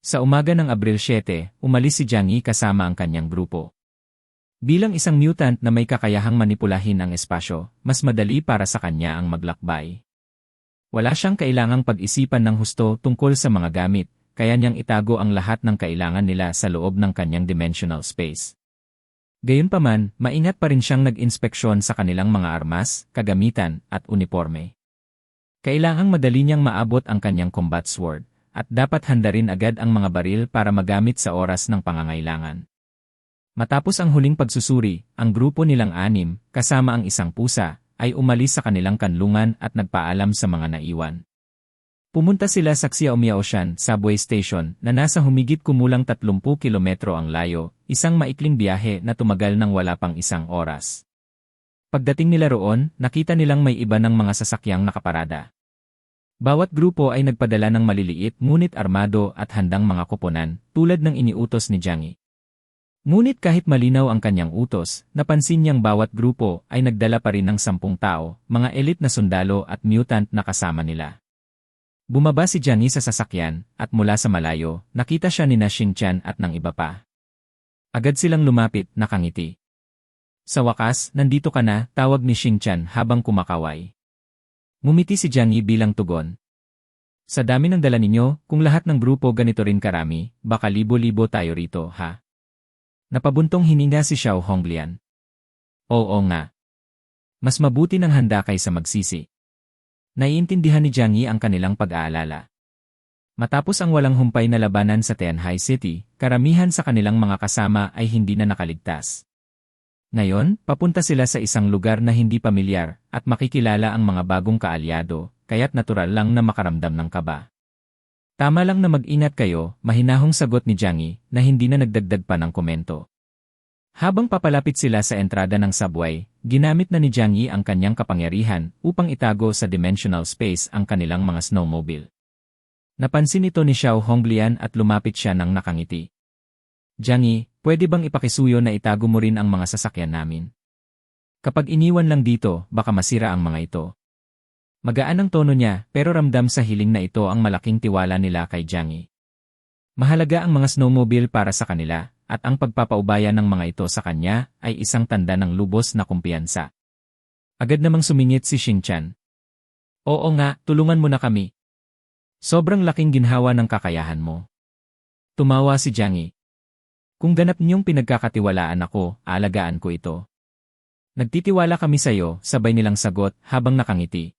Sa umaga ng Abril 7, umalis si Jiang Yi kasama ang kanyang grupo. Bilang isang mutant na may kakayahang manipulahin ang espasyo, mas madali para sa kanya ang maglakbay. Wala siyang kailangang pag-isipan ng husto tungkol sa mga gamit, kaya niyang itago ang lahat ng kailangan nila sa loob ng kanyang dimensional space. Gayunpaman, maingat pa rin siyang nag-inspeksyon sa kanilang mga armas, kagamitan, at uniforme. Kailangang madali niyang maabot ang kanyang combat sword, at dapat handa rin agad ang mga baril para magamit sa oras ng pangangailangan. Matapos ang huling pagsusuri, ang grupo nilang anim, kasama ang isang pusa, ay umalis sa kanilang kanlungan at nagpaalam sa mga naiwan. Pumunta sila sa Xiaomiaoshan subway station na nasa humigit kumulang 30 kilometro ang layo, isang maikling biyahe na tumagal ng wala pang isang oras. Pagdating nila roon, nakita nilang may iba ng mga sasakyang nakaparada. Bawat grupo ay nagpadala ng maliliit ngunit armado at handang mga koponan, tulad ng iniutos ni Jiang Ngunit kahit malinaw ang kanyang utos, napansin niyang bawat grupo ay nagdala pa rin ng sampung tao, mga elit na sundalo at mutant na kasama nila. Bumaba si Jiang sa sasakyan, at mula sa malayo, nakita siya ni na Xingqian at ng iba pa. Agad silang lumapit, nakangiti. Sa wakas, nandito ka na, tawag ni Xingqian habang kumakaway. Ngumiti si Jiang bilang tugon. Sa dami ng dala ninyo, kung lahat ng grupo ganito rin karami, baka libo-libo tayo rito, ha? Napabuntong hininga si Xiao Honglian. Oo nga. Mas mabuti ng handa kaysa magsisi. Naiintindihan ni Jiang Yi ang kanilang pag-aalala. Matapos ang walang humpay na labanan sa Tianhai City, karamihan sa kanilang mga kasama ay hindi na nakaligtas. Ngayon, papunta sila sa isang lugar na hindi pamilyar at makikilala ang mga bagong kaalyado, kaya't natural lang na makaramdam ng kaba. Tama lang na mag-ingat kayo, mahinahong sagot ni Jiang na hindi na nagdagdag pa ng komento. Habang papalapit sila sa entrada ng subway, ginamit na ni Jiang ang kanyang kapangyarihan upang itago sa dimensional space ang kanilang mga snowmobile. Napansin ito ni Xiao Honglian at lumapit siya ng nakangiti. Jiang pwede bang ipakisuyo na itago mo rin ang mga sasakyan namin? Kapag iniwan lang dito, baka masira ang mga ito. Magaan ang tono niya pero ramdam sa hiling na ito ang malaking tiwala nila kay Jiang Mahalaga ang mga snowmobile para sa kanila at ang pagpapaubaya ng mga ito sa kanya ay isang tanda ng lubos na kumpiyansa. Agad namang sumingit si Xingchan. Oo nga, tulungan mo na kami. Sobrang laking ginhawa ng kakayahan mo. Tumawa si Jiang Kung ganap niyong pinagkakatiwalaan ako, alagaan ko ito. Nagtitiwala kami sa iyo, sabay nilang sagot habang nakangiti.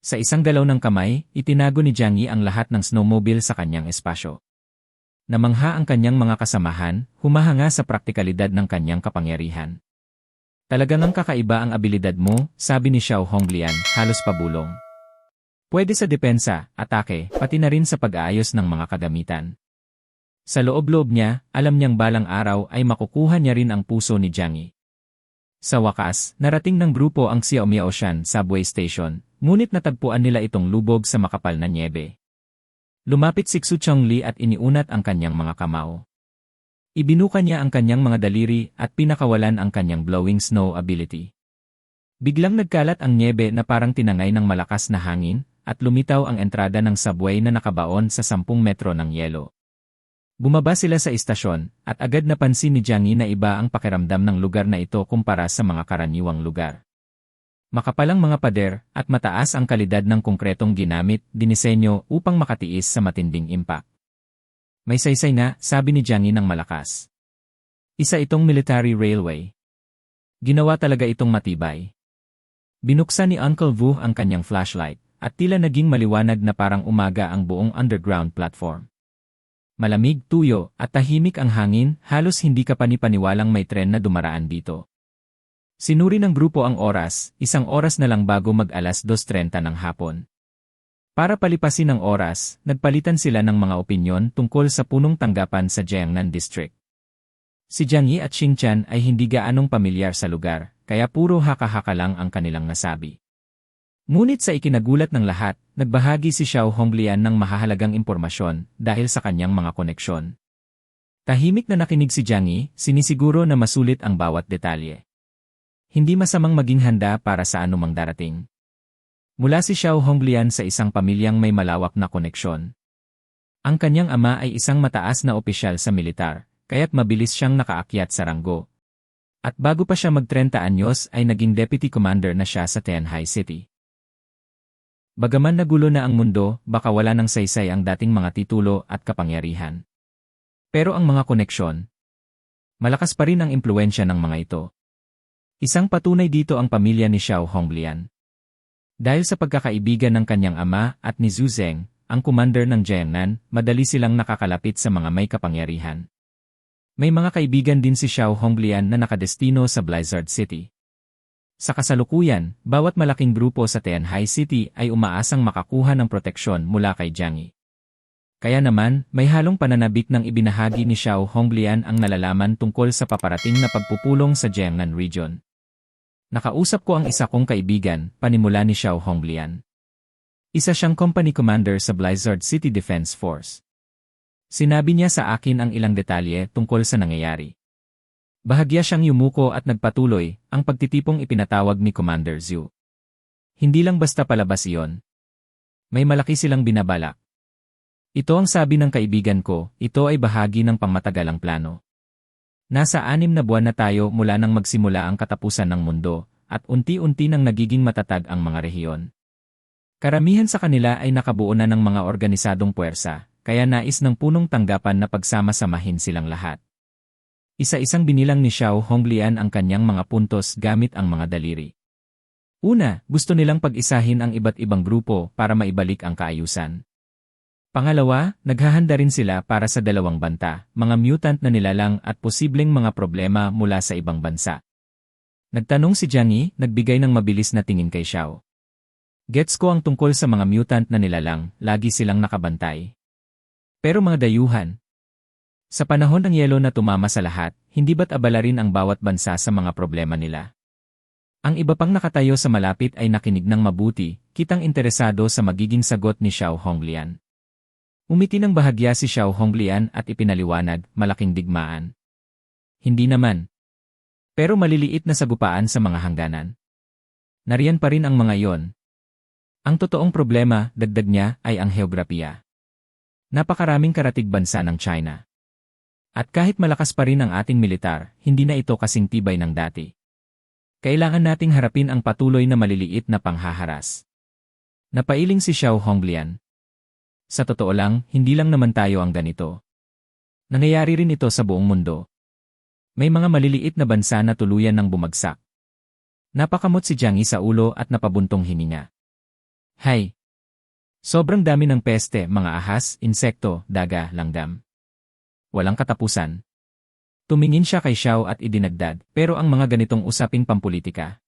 Sa isang galaw ng kamay, itinago ni Jiang ang lahat ng snowmobile sa kanyang espasyo. Namangha ang kanyang mga kasamahan, humahanga sa praktikalidad ng kanyang kapangyarihan. Talaga ng kakaiba ang abilidad mo, sabi ni Xiao Honglian, halos pabulong. Pwede sa depensa, atake, pati na rin sa pag-aayos ng mga kagamitan. Sa loob-loob niya, alam niyang balang araw ay makukuha niya rin ang puso ni Jiang Sa wakas, narating ng grupo ang Xiaomi Ocean subway station, Ngunit natagpuan nila itong lubog sa makapal na nyebe. Lumapit si Xu Chongli at iniunat ang kanyang mga kamao. Ibinuka niya ang kanyang mga daliri at pinakawalan ang kanyang blowing snow ability. Biglang nagkalat ang nyebe na parang tinangay ng malakas na hangin at lumitaw ang entrada ng subway na nakabaon sa 10 metro ng yelo. Bumaba sila sa istasyon at agad napansin ni Jiang na iba ang pakiramdam ng lugar na ito kumpara sa mga karaniwang lugar. Makapalang mga pader at mataas ang kalidad ng konkretong ginamit, dinisenyo upang makatiis sa matinding impact. May saysay na, sabi ni Jiang ng malakas. Isa itong military railway. Ginawa talaga itong matibay. Binuksan ni Uncle Vu ang kanyang flashlight, at tila naging maliwanag na parang umaga ang buong underground platform. Malamig, tuyo, at tahimik ang hangin, halos hindi ka panipaniwalang may tren na dumaraan dito. Sinuri ng grupo ang oras, isang oras na lang bago mag-alas 2.30 ng hapon. Para palipasin ang oras, nagpalitan sila ng mga opinyon tungkol sa punong tanggapan sa Jiangnan District. Si Jiang Yi at Xingqian ay hindi gaanong pamilyar sa lugar, kaya puro haka-haka lang ang kanilang nasabi. Ngunit sa ikinagulat ng lahat, nagbahagi si Xiao Honglian ng mahahalagang impormasyon dahil sa kanyang mga koneksyon. Tahimik na nakinig si Jiang Yi, sinisiguro na masulit ang bawat detalye. Hindi masamang maging handa para sa anumang darating. Mula si Xiao Honglian sa isang pamilyang may malawak na koneksyon. Ang kanyang ama ay isang mataas na opisyal sa militar, kaya't mabilis siyang nakaakyat sa ranggo. At bago pa siya mag-30 anyos ay naging deputy commander na siya sa Tianhai City. Bagaman nagulo na ang mundo, baka wala ng saysay ang dating mga titulo at kapangyarihan. Pero ang mga koneksyon, malakas pa rin ang impluensya ng mga ito. Isang patunay dito ang pamilya ni Xiao Honglian. Dahil sa pagkakaibigan ng kanyang ama at ni Zhu Zeng, ang commander ng Jiangnan, madali silang nakakalapit sa mga may kapangyarihan. May mga kaibigan din si Xiao Honglian na nakadestino sa Blizzard City. Sa kasalukuyan, bawat malaking grupo sa Tianhai City ay umaasang makakuha ng proteksyon mula kay Jiang Kaya naman, may halong pananabik ng ibinahagi ni Xiao Honglian ang nalalaman tungkol sa paparating na pagpupulong sa Jiangnan region. Nakausap ko ang isa kong kaibigan, panimula ni Xiao Honglian. Isa siyang company commander sa Blizzard City Defense Force. Sinabi niya sa akin ang ilang detalye tungkol sa nangyayari. Bahagya siyang yumuko at nagpatuloy ang pagtitipong ipinatawag ni Commander Zhu. Hindi lang basta palabas iyon. May malaki silang binabalak. Ito ang sabi ng kaibigan ko, ito ay bahagi ng pangmatagalang plano. Nasa anim na buwan na tayo mula nang magsimula ang katapusan ng mundo, at unti-unti nang nagiging matatag ang mga rehiyon. Karamihan sa kanila ay nakabuo na ng mga organisadong puwersa, kaya nais ng punong tanggapan na pagsama-samahin silang lahat. Isa-isang binilang ni Xiao Honglian ang kanyang mga puntos gamit ang mga daliri. Una, gusto nilang pag-isahin ang iba't ibang grupo para maibalik ang kaayusan. Pangalawa, naghahanda rin sila para sa dalawang banta, mga mutant na nilalang at posibleng mga problema mula sa ibang bansa. Nagtanong si Jiang Yi, nagbigay ng mabilis na tingin kay Xiao. Gets ko ang tungkol sa mga mutant na nilalang, lagi silang nakabantay. Pero mga dayuhan. Sa panahon ng yelo na tumama sa lahat, hindi ba't abala rin ang bawat bansa sa mga problema nila? Ang iba pang nakatayo sa malapit ay nakinig ng mabuti, kitang interesado sa magiging sagot ni Xiao Honglian. Umiti ng bahagya si Xiao Honglian at ipinaliwanag, malaking digmaan. Hindi naman. Pero maliliit na sagupaan sa mga hangganan. Nariyan pa rin ang mga yon, ang totoong problema, dagdag niya, ay ang heograpiya. Napakaraming karatig bansa ng China. At kahit malakas pa rin ang ating militar, hindi na ito kasing tibay ng dati. Kailangan nating harapin ang patuloy na maliliit na panghaharas. Napailing si Xiao Honglian. Sa totoo lang, hindi lang naman tayo ang ganito. Nangyayari rin ito sa buong mundo. May mga maliliit na bansa na tuluyan ng bumagsak. Napakamot si Jiang sa ulo at napabuntong hininga. Hay! Sobrang dami ng peste, mga ahas, insekto, daga, langgam. Walang katapusan. Tumingin siya kay Xiao at idinagdad, pero ang mga ganitong usaping pampolitika.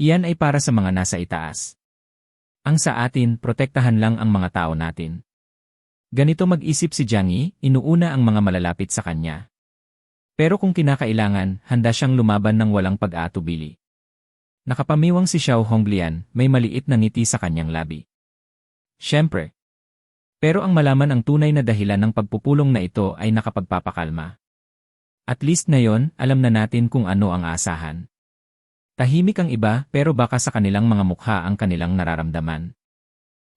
Iyan ay para sa mga nasa itaas. Ang sa atin, protektahan lang ang mga tao natin. Ganito mag-isip si Jiang Yi, inuuna ang mga malalapit sa kanya. Pero kung kinakailangan, handa siyang lumaban ng walang pag-aatubili. Nakapamiwang si Xiao Honglian, may maliit na ngiti sa kanyang labi. Siyempre. Pero ang malaman ang tunay na dahilan ng pagpupulong na ito ay nakapagpapakalma. At least ngayon, alam na natin kung ano ang asahan. Tahimik ang iba pero baka sa kanilang mga mukha ang kanilang nararamdaman.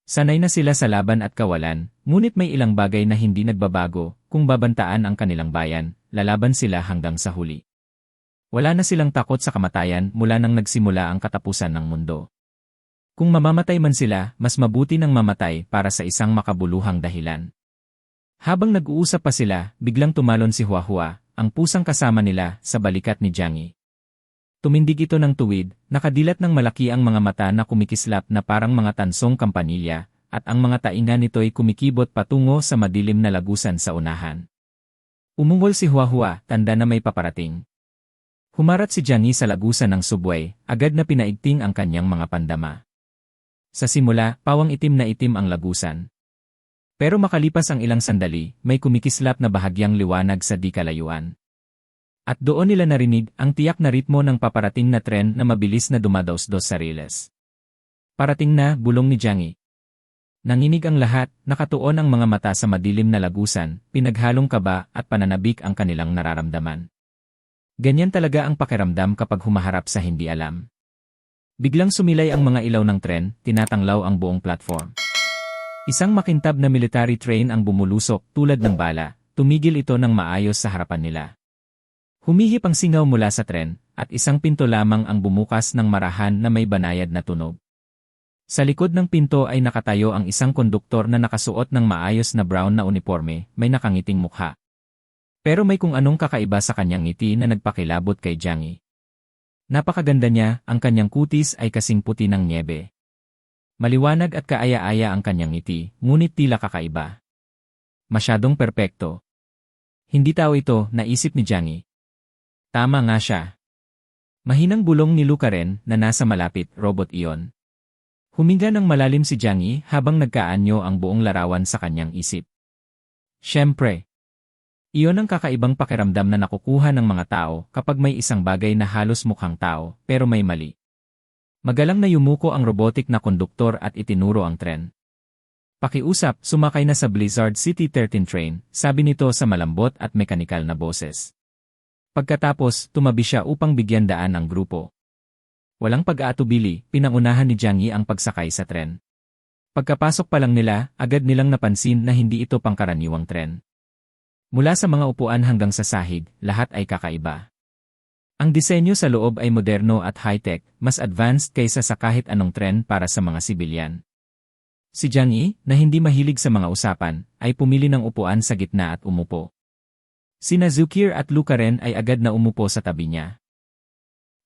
Sanay na sila sa laban at kawalan, ngunit may ilang bagay na hindi nagbabago, kung babantaan ang kanilang bayan, lalaban sila hanggang sa huli. Wala na silang takot sa kamatayan mula nang nagsimula ang katapusan ng mundo. Kung mamamatay man sila, mas mabuti nang mamatay para sa isang makabuluhang dahilan. Habang nag-uusap pa sila, biglang tumalon si Huahua, ang pusang kasama nila, sa balikat ni Jiang Yi. Tumindig ito ng tuwid, nakadilat ng malaki ang mga mata na kumikislap na parang mga tansong kampanilya, at ang mga tainga nito'y kumikibot patungo sa madilim na lagusan sa unahan. Umungol si Huahua, tanda na may paparating. Humarat si Johnny sa lagusan ng subway, agad na pinaigting ang kanyang mga pandama. Sa simula, pawang itim na itim ang lagusan. Pero makalipas ang ilang sandali, may kumikislap na bahagyang liwanag sa di kalayuan. At doon nila narinig ang tiyak na ritmo ng paparating na tren na mabilis na dumadaos-dos sa riles. Parating na, bulong ni Jiang Nanginig ang lahat, nakatuon ang mga mata sa madilim na lagusan, pinaghalong kaba at pananabik ang kanilang nararamdaman. Ganyan talaga ang pakiramdam kapag humaharap sa hindi alam. Biglang sumilay ang mga ilaw ng tren, tinatanglaw ang buong platform. Isang makintab na military train ang bumulusok tulad ng bala, tumigil ito ng maayos sa harapan nila. Humihip ang singaw mula sa tren, at isang pinto lamang ang bumukas ng marahan na may banayad na tunog. Sa likod ng pinto ay nakatayo ang isang konduktor na nakasuot ng maayos na brown na uniforme, may nakangiting mukha. Pero may kung anong kakaiba sa kanyang ngiti na nagpakilabot kay Jiangyi. Napakaganda niya, ang kanyang kutis ay kasing puti ng niebe. Maliwanag at kaaya-aya ang kanyang ngiti, ngunit tila kakaiba. Masyadong perpekto. Hindi tao ito, naisip ni Jiangyi. Tama nga siya. Mahinang bulong ni Luca rin na nasa malapit, robot iyon. Huminga ng malalim si Jiangyi habang nagkaanyo ang buong larawan sa kanyang isip. Siyempre. Iyon ang kakaibang pakiramdam na nakukuha ng mga tao kapag may isang bagay na halos mukhang tao pero may mali. Magalang na yumuko ang robotic na konduktor at itinuro ang tren. Pakiusap, sumakay na sa Blizzard City 13 train, sabi nito sa malambot at mekanikal na boses. Pagkatapos, tumabi siya upang bigyan daan ang grupo. Walang pag-aatubili, pinangunahan ni Jiangyi ang pagsakay sa tren. Pagkapasok pa lang nila, agad nilang napansin na hindi ito pangkaraniwang tren. Mula sa mga upuan hanggang sa sahig, lahat ay kakaiba. Ang disenyo sa loob ay moderno at high-tech, mas advanced kaysa sa kahit anong tren para sa mga sibilyan. Si Jiang Yi, na hindi mahilig sa mga usapan, ay pumili ng upuan sa gitna at umupo. Sina Zukir at Luca rin ay agad na umupo sa tabi niya.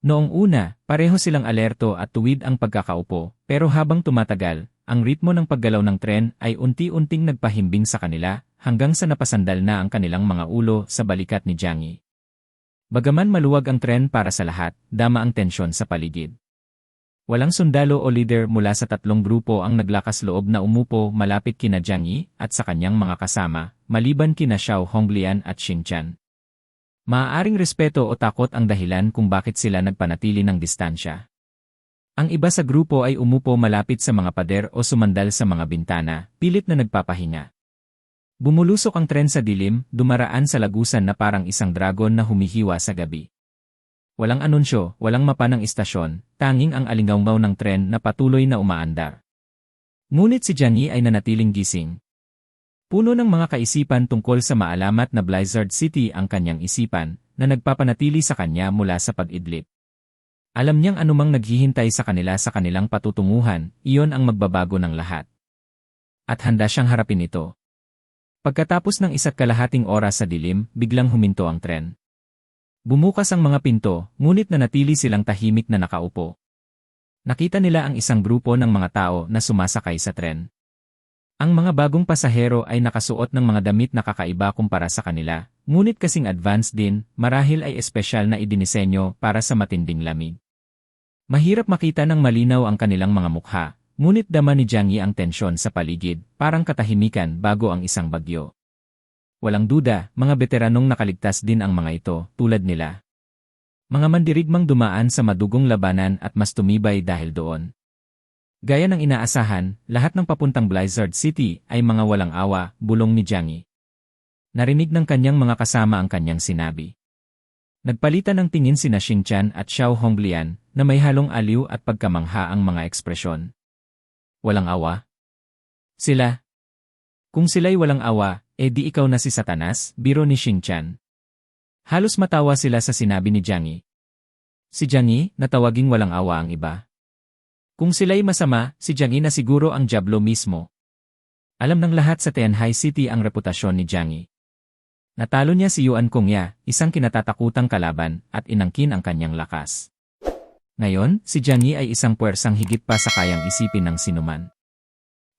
Noong una, pareho silang alerto at tuwid ang pagkakaupo, pero habang tumatagal, ang ritmo ng paggalaw ng tren ay unti-unting nagpahimbing sa kanila hanggang sa napasandal na ang kanilang mga ulo sa balikat ni Jiang Yi. Bagaman maluwag ang tren para sa lahat, dama ang tensyon sa paligid. Walang sundalo o leader mula sa tatlong grupo ang naglakas loob na umupo malapit kina Jiang Yi at sa kanyang mga kasama, maliban kina Xiao Honglian at Xingqian. Maaaring respeto o takot ang dahilan kung bakit sila nagpanatili ng distansya. Ang iba sa grupo ay umupo malapit sa mga pader o sumandal sa mga bintana, pilit na nagpapahinga. Bumulusok ang tren sa dilim, dumaraan sa lagusan na parang isang dragon na humihiwa sa gabi. Walang anunsyo, walang mapa ng istasyon, tanging ang alingawmaw ng tren na patuloy na umaandar. Ngunit si Jiangyi ay nanatiling gising. Puno ng mga kaisipan tungkol sa maalamat na Blizzard City ang kanyang isipan, na nagpapanatili sa kanya mula sa pag-idlip. Alam niyang anumang naghihintay sa kanila sa kanilang patutunguhan, iyon ang magbabago ng lahat. At handa siyang harapin ito. Pagkatapos ng isa't kalahating oras sa dilim, biglang huminto ang tren. Bumukas ang mga pinto, ngunit nanatili silang tahimik na nakaupo. Nakita nila ang isang grupo ng mga tao na sumasakay sa tren. Ang mga bagong pasahero ay nakasuot ng mga damit na kakaiba kumpara sa kanila, ngunit kasing advanced din, marahil ay espesyal na idinisenyo para sa matinding lamig. Mahirap makita ng malinaw ang kanilang mga mukha, Ngunit dama ni Jiang Yi ang tensyon sa paligid, parang katahimikan bago ang isang bagyo. Walang duda, mga veteranong nakaligtas din ang mga ito, tulad nila. Mga mandirigmang dumaan sa madugong labanan at mas tumibay dahil doon. Gaya ng inaasahan, lahat ng papuntang Blizzard City ay mga walang awa, bulong ni Jiang Yi. Narinig ng kanyang mga kasama ang kanyang sinabi. Nagpalitan ng tingin sina Xingqian at Xiao Honglian na may halong aliw at pagkamangha ang mga ekspresyon. Walang awa? Sila? Kung sila'y walang awa, eh di ikaw na si Satanas, biro ni Xingqian. Halos matawa sila sa sinabi ni Jiang Yi. Si Jiang Yi, natawaging walang awa ang iba. Kung sila'y masama, si Jiang Yi na siguro ang Diablo mismo. Alam ng lahat sa Tianhai City ang reputasyon ni Jiang Yi. Natalo niya si Yuan Kongya, isang kinatatakutang kalaban, at inangkin ang kanyang lakas. Ngayon, si Yi ay isang puwersang higit pa sa kayang isipin ng sinuman.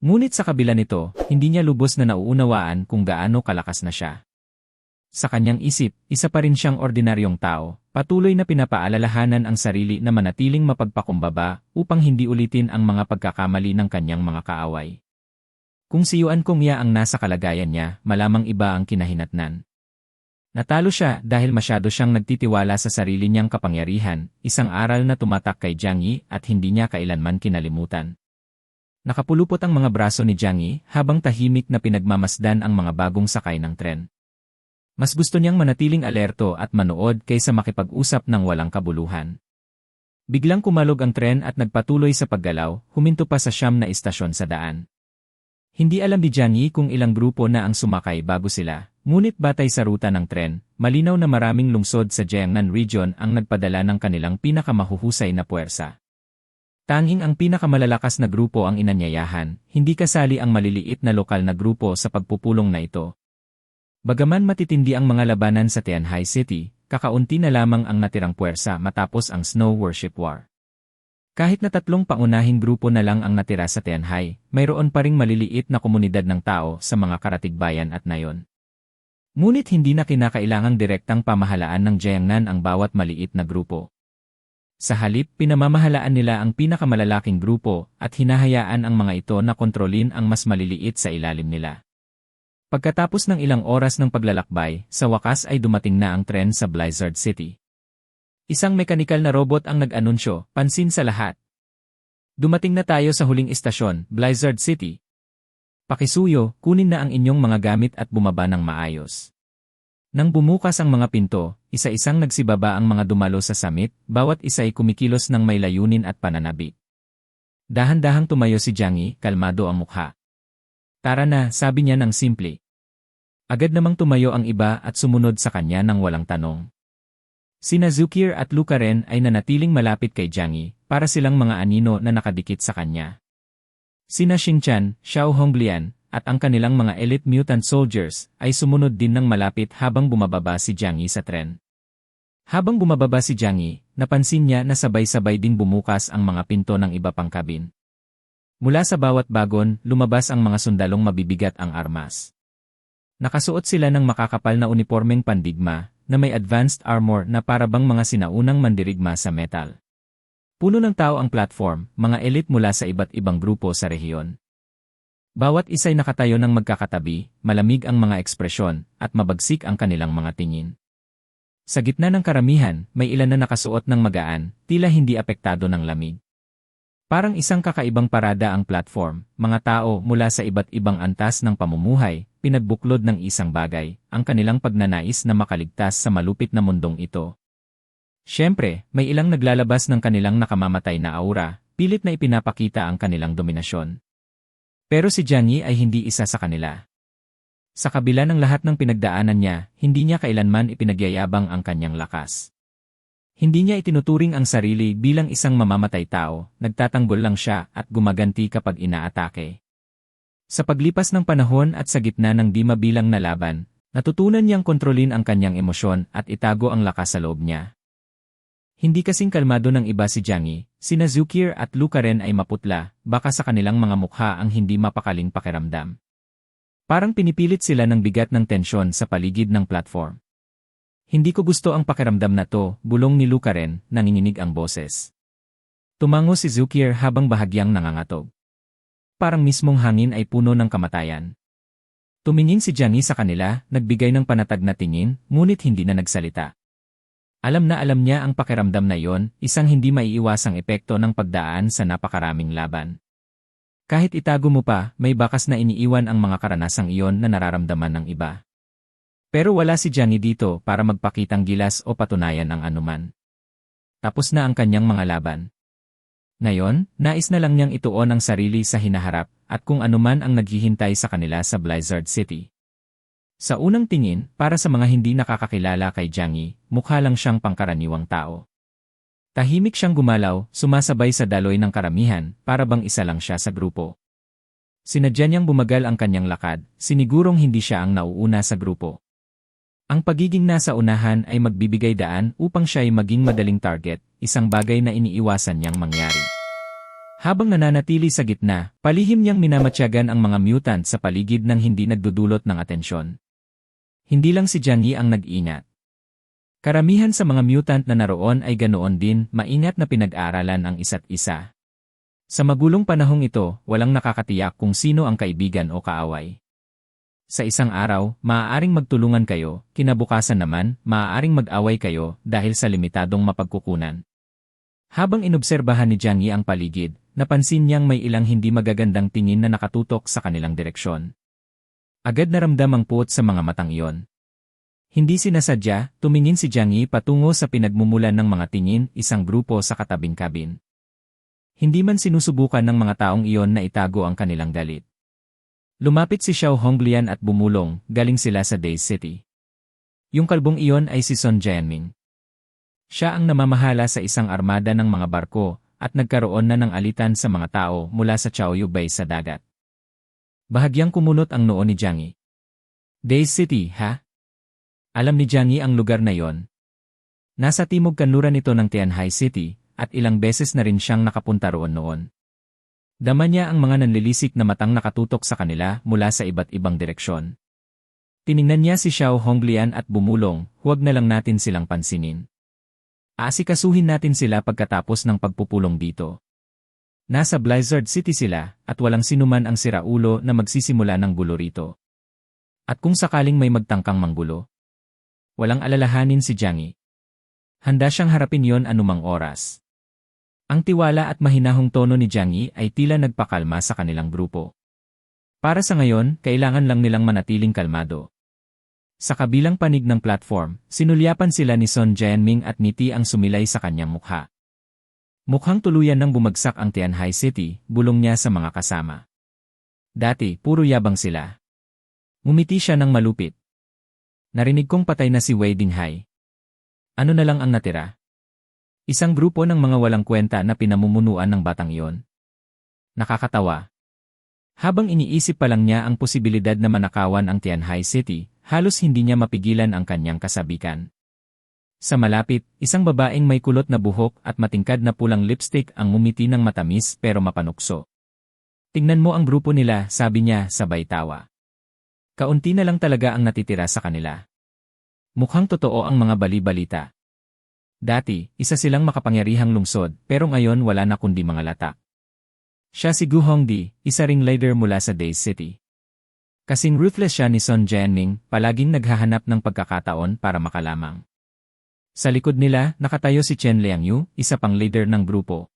Ngunit sa kabila nito, hindi niya lubos na nauunawaan kung gaano kalakas na siya. Sa kanyang isip, isa pa rin siyang ordinaryong tao, patuloy na pinapaalalahanan ang sarili na manatiling mapagpakumbaba upang hindi ulitin ang mga pagkakamali ng kanyang mga kaaway. Kung si Yuan Kongya ang nasa kalagayan niya, malamang iba ang kinahinatnan. Natalo siya dahil masyado siyang nagtitiwala sa sarili niyang kapangyarihan, isang aral na tumatak kay Jiang Yi at hindi niya kailanman kinalimutan. Nakapulupot ang mga braso ni Jiang Yi habang tahimik na pinagmamasdan ang mga bagong sakay ng tren. Mas gusto niyang manatiling alerto at manood kaysa makipag-usap ng walang kabuluhan. Biglang kumalog ang tren at nagpatuloy sa paggalaw, huminto pa sa siyam na istasyon sa daan. Hindi alam ni Yi kung ilang grupo na ang sumakay bago sila, ngunit batay sa ruta ng tren, malinaw na maraming lungsod sa Jiangnan region ang nagpadala ng kanilang pinakamahuhusay na puwersa. Tanging ang pinakamalalakas na grupo ang inanyayahan, hindi kasali ang maliliit na lokal na grupo sa pagpupulong na ito. Bagaman matitindi ang mga labanan sa Tianhai City, kakaunti na lamang ang natirang puwersa matapos ang Snow Worship War. Kahit na tatlong paunahing grupo na lang ang natira sa Tianhai, mayroon pa ring maliliit na komunidad ng tao sa mga karatigbayan at nayon. Ngunit hindi na kinakailangang direktang pamahalaan ng Jiangnan ang bawat maliit na grupo. Sa halip, pinamamahalaan nila ang pinakamalalaking grupo at hinahayaan ang mga ito na kontrolin ang mas maliliit sa ilalim nila. Pagkatapos ng ilang oras ng paglalakbay, sa wakas ay dumating na ang tren sa Blizzard City. Isang mekanikal na robot ang nag-anunsyo, pansin sa lahat. Dumating na tayo sa huling istasyon, Blizzard City. Pakisuyo, kunin na ang inyong mga gamit at bumaba ng maayos. Nang bumukas ang mga pinto, isa-isang nagsibaba ang mga dumalo sa summit, bawat isa ay kumikilos ng may layunin at pananabi. Dahan-dahang tumayo si Jiangyi, kalmado ang mukha. Tara na, sabi niya ng simple. Agad namang tumayo ang iba at sumunod sa kanya ng walang tanong. Sina Zukir at Luca rin ay nanatiling malapit kay Jiangyi, para silang mga anino na nakadikit sa kanya. Sina Xingchan, Xiao Honglian, at ang kanilang mga elite mutant soldiers ay sumunod din ng malapit habang bumababa si Jiang Yi sa tren. Habang bumababa si Jiang Yi, napansin niya na sabay-sabay din bumukas ang mga pinto ng iba pang kabin. Mula sa bawat bagon, lumabas ang mga sundalong mabibigat ang armas. Nakasuot sila ng makakapal na unipormeng pandigma na may advanced armor na parabang mga sinaunang mandirigma sa metal. Puno ng tao ang platform, mga elite mula sa iba't ibang grupo sa rehiyon. Bawat isa'y nakatayo ng magkakatabi, malamig ang mga ekspresyon, at mabagsik ang kanilang mga tingin. Sa gitna ng karamihan, may ilan na nakasuot ng magaan, tila hindi apektado ng lamig. Parang isang kakaibang parada ang platform, mga tao mula sa iba't ibang antas ng pamumuhay, pinagbuklod ng isang bagay, ang kanilang pagnanais na makaligtas sa malupit na mundong ito. Siyempre, may ilang naglalabas ng kanilang nakamamatay na aura, pilit na ipinapakita ang kanilang dominasyon. Pero si Jiangyi ay hindi isa sa kanila. Sa kabila ng lahat ng pinagdaanan niya, hindi niya kailanman ipinagyayabang ang kanyang lakas. Hindi niya itinuturing ang sarili bilang isang mamamatay tao, nagtatanggol lang siya at gumaganti kapag inaatake. Sa paglipas ng panahon at sa gitna ng di mabilang na laban, natutunan niyang kontrolin ang kanyang emosyon at itago ang lakas sa loob niya. Hindi kasing kalmado ng iba si Jiangyi, sina Zukir at Luca rin ay maputla, baka sa kanilang mga mukha ang hindi mapakaling pakiramdam. Parang pinipilit sila ng bigat ng tensyon sa paligid ng platform. Hindi ko gusto ang pakiramdam na to, bulong ni Luca rin, nanginginig ang boses. Tumango si Zukir habang bahagyang nangangatog. Parang mismong hangin ay puno ng kamatayan. Tumingin si Jiangyi sa kanila, nagbigay ng panatag na tingin, ngunit hindi na nagsalita. Alam na alam niya ang pakiramdam na iyon, isang hindi maiiwasang epekto ng pagdaan sa napakaraming laban. Kahit itago mo pa, may bakas na iniiwan ang mga karanasang iyon na nararamdaman ng iba. Pero wala si Johnny dito para magpakitang gilas o patunayan ang anuman. Tapos na ang kanyang mga laban. Ngayon, nais na lang niyang ituon ang sarili sa hinaharap at kung anuman ang naghihintay sa kanila sa Blizzard City. Sa unang tingin, para sa mga hindi nakakakilala kay Jiangyi, mukha lang siyang pangkaraniwang tao. Tahimik siyang gumalaw, sumasabay sa daloy ng karamihan, para bang isa lang siya sa grupo. Sinadya niyang bumagal ang kanyang lakad, sinigurong hindi siya ang nauuna sa grupo. Ang pagiging nasa unahan ay magbibigay daan upang siya ay maging madaling target, isang bagay na iniiwasan niyang mangyari. Habang nananatili sa gitna, palihim niyang minamatyagan ang mga mutant sa paligid ng hindi nagdudulot ng atensyon. Hindi lang si Jiang Yi ang nag-ingat. Karamihan sa mga mutant na naroon ay ganoon din, maingat na pinag-aaralan ang isa't isa. Sa magulong panahong ito, walang nakakatiyak kung sino ang kaibigan o kaaway. Sa isang araw, maaaring magtulungan kayo, kinabukasan naman, maaaring mag-away kayo dahil sa limitadong mapagkukunan. Habang inobserbahan ni Jiang Yi ang paligid, napansin niyang may ilang hindi magagandang tingin na nakatutok sa kanilang direksyon. Agad naramdam ang puot sa mga matang iyon. Hindi sinasadya, tumingin si Jiang Yi patungo sa pinagmumulan ng mga tingin, isang grupo sa katabing kabin. Hindi man sinusubukan ng mga taong iyon na itago ang kanilang galit. Lumapit si Xiao Honglian at bumulong, galing sila sa Days City. Yung kalbong iyon ay si Son Jianming. Siya ang namamahala sa isang armada ng mga barko at nagkaroon na ng alitan sa mga tao mula sa Chaoyu Bay sa dagat. Bahagyang kumulot ang noo ni Jiang Yi. Days City, ha? Alam ni Jiang Yi ang lugar na yon. Nasa timog kanluran ito ng Tianhai City at ilang beses na rin siyang nakapunta roon noon. Dama niya ang mga nanlilisik na matang nakatutok sa kanila mula sa iba't ibang direksyon. Tiningnan niya si Xiao Honglian at bumulong, huwag na lang natin silang pansinin. Aasikasuhin natin sila pagkatapos ng pagpupulong dito. Nasa Blizzard City sila at walang sinuman ang siraulo na magsisimula ng gulo rito. At kung sakaling may magtangkang manggulo, walang alalahanin si Jiang Yi. Handa siyang harapin yon anumang oras. Ang tiwala at mahinahong tono ni Jiang Yi ay tila nagpakalma sa kanilang grupo. Para sa ngayon, kailangan lang nilang manatiling kalmado. Sa kabilang panig ng platform, sinulyapan sila ni Son Jianming at Niti ang sumilay sa kanyang mukha. Mukhang tuluyan nang bumagsak ang Tianhai City, bulong niya sa mga kasama. Dati, puro yabang sila. Ngumiti siya ng malupit. Narinig kong patay na si Wei Dinghai. Ano na lang ang natira? Isang grupo ng mga walang kwenta na pinamumunuan ng batang iyon. Nakakatawa. Habang iniisip pa lang niya ang posibilidad na manakawan ang Tianhai City, halos hindi niya mapigilan ang kanyang kasabikan. Sa malapit, isang babaeng may kulot na buhok at matingkad na pulang lipstick ang ngumiti ng matamis pero mapanukso. Tingnan mo ang grupo nila, sabi niya, sabay tawa. Kaunti na lang talaga ang natitira sa kanila. Mukhang totoo ang mga bali-balita. Dati, isa silang makapangyarihang lungsod, pero ngayon wala na kundi mga latak. Siya si Gu Hongdi, isa ring leader mula sa Days City. Kasing ruthless siya ni Son Jianming, palaging naghahanap ng pagkakataon para makalamang. Sa likod nila, nakatayo si Chen Liangyu, isa pang leader ng grupo.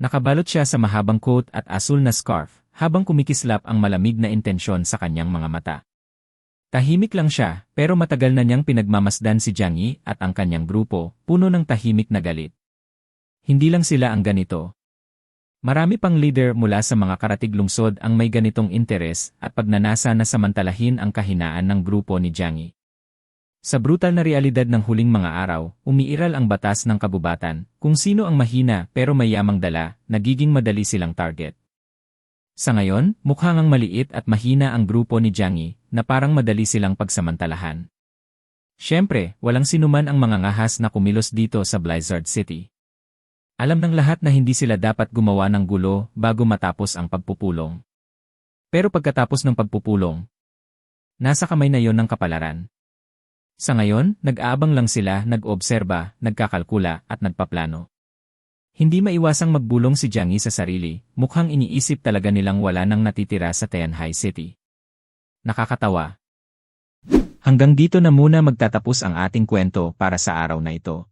Nakabalot siya sa mahabang coat at asul na scarf, habang kumikislap ang malamig na intensyon sa kanyang mga mata. Tahimik lang siya, pero matagal na niyang pinagmamasdan si Jiang Yi at ang kanyang grupo, puno ng tahimik na galit. Hindi lang sila ang ganito. Marami pang leader mula sa mga karatig lungsod ang may ganitong interes at pagnanasa na samantalahin ang kahinaan ng grupo ni Jiang Yi. Sa brutal na realidad ng huling mga araw, umiiral ang batas ng kabubatan, kung sino ang mahina pero mayamang dala, nagiging madali silang target. Sa ngayon, mukhang ang maliit at mahina ang grupo ni Jiang Yi, na parang madali silang pagsamantalahan. Siyempre, walang sinuman ang mga ngahas na kumilos dito sa Blizzard City. Alam ng lahat na hindi sila dapat gumawa ng gulo bago matapos ang pagpupulong. Pero pagkatapos ng pagpupulong, nasa kamay na yon ng kapalaran. Sa ngayon, nag-aabang lang sila, nag-obserba, nagkakalkula, at nagpaplano. Hindi maiwasang magbulong si Jiang Yi sa sarili, mukhang iniisip talaga nilang wala nang natitira sa Tianhai City. Nakakatawa. Hanggang dito na muna magtatapos ang ating kwento para sa araw na ito.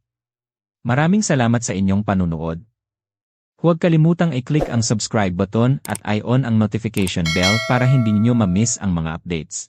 Maraming salamat sa inyong panunood. Huwag kalimutang i-click ang subscribe button at i-on ang notification bell para hindi ninyo ma-miss ang mga updates.